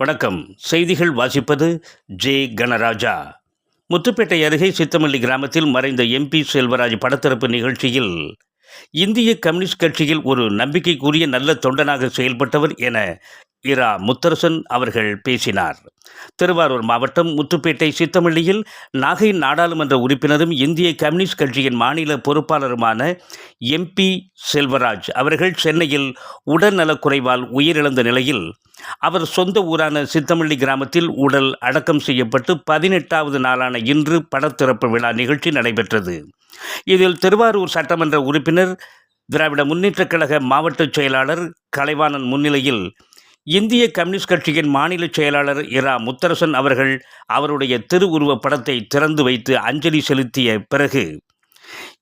வணக்கம். செய்திகள் வாசிப்பது ஜே கணராஜா முத்துப்பேட்டை அருகே சித்தமல்லி கிராமத்தில் மறைந்த எம்பி செல்வராஜ் படத்திறப்பு நிகழ்ச்சியில் இந்திய கம்யூனிஸ்ட் கட்சியில் ஒரு நம்பிக்கைக்குரிய நல்ல தொண்டனாக செயல்பட்டவர் என இரா முத்தரசன் அவர்கள் பேசினார். திருவாரூர் மாவட்டம் முத்துப்பேட்டை சித்தமல்லியில் நாகை நாடாளுமன்ற உறுப்பினரும் இந்திய கம்யூனிஸ்ட் கட்சியின் மாநில பொறுப்பாளருமான எம்பி செல்வராஜ் அவர்கள் சென்னையில் உடல்நலக்குறைவால் உயிரிழந்த நிலையில் அவர் சொந்த ஊரான சித்தமல்லி கிராமத்தில் உடல் அடக்கம் செய்யப்பட்டு பதினெட்டாவது நாளான இன்று படத்திறப்பு விழா நிகழ்ச்சி நடைபெற்றது. இதில் திருவாரூர் சட்டமன்ற உறுப்பினர் திராவிட முன்னேற்றக் கழக மாவட்ட செயலாளர் கலைவாணன் முன்னிலையில் இந்திய கம்யூனிஸ்ட் கட்சியின் மாநில செயலாளர் இரா முத்தரசன் அவர்கள் அவருடைய திருவுருவப் படத்தை திறந்து வைத்து அஞ்சலி செலுத்திய பிறகு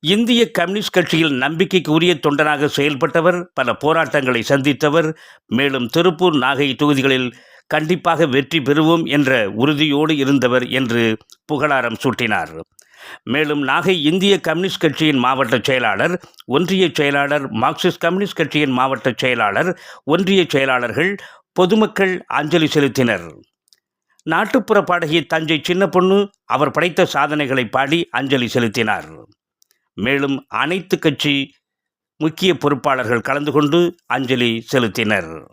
இந்திய கம்யூனிஸ்ட் கட்சியில் நம்பிக்கைக்கு உரிய தொண்டனாக செயல்பட்டவர் பல போராட்டங்களை சந்தித்தவர் மேலும் திருப்பூர் நாகை தொகுதிகளில் கண்டிப்பாக வெற்றி பெறுவோம் என்ற உறுதியோடு இருந்தவர் என்று புகழாரம் சூட்டினார். மேலும் நாகை இந்திய கம்யூனிஸ்ட் கட்சியின் மாவட்ட செயலாளர் ஒன்றிய செயலாளர் மார்க்சிஸ்ட் கம்யூனிஸ்ட் கட்சியின் மாவட்ட செயலாளர் ஒன்றிய செயலாளர்கள் பொதுமக்கள் அஞ்சலி செலுத்தினர். நாட்டுப்புற பாடகி தஞ்சை சின்ன பொண்ணு அவர் படைத்த சாதனைகளை பாடி அஞ்சலி செலுத்தினார். மேலும் அனைத்து கட்சி முக்கிய பொறுப்பாளர்கள் கலந்து கொண்டு அஞ்சலி செலுத்தினர்.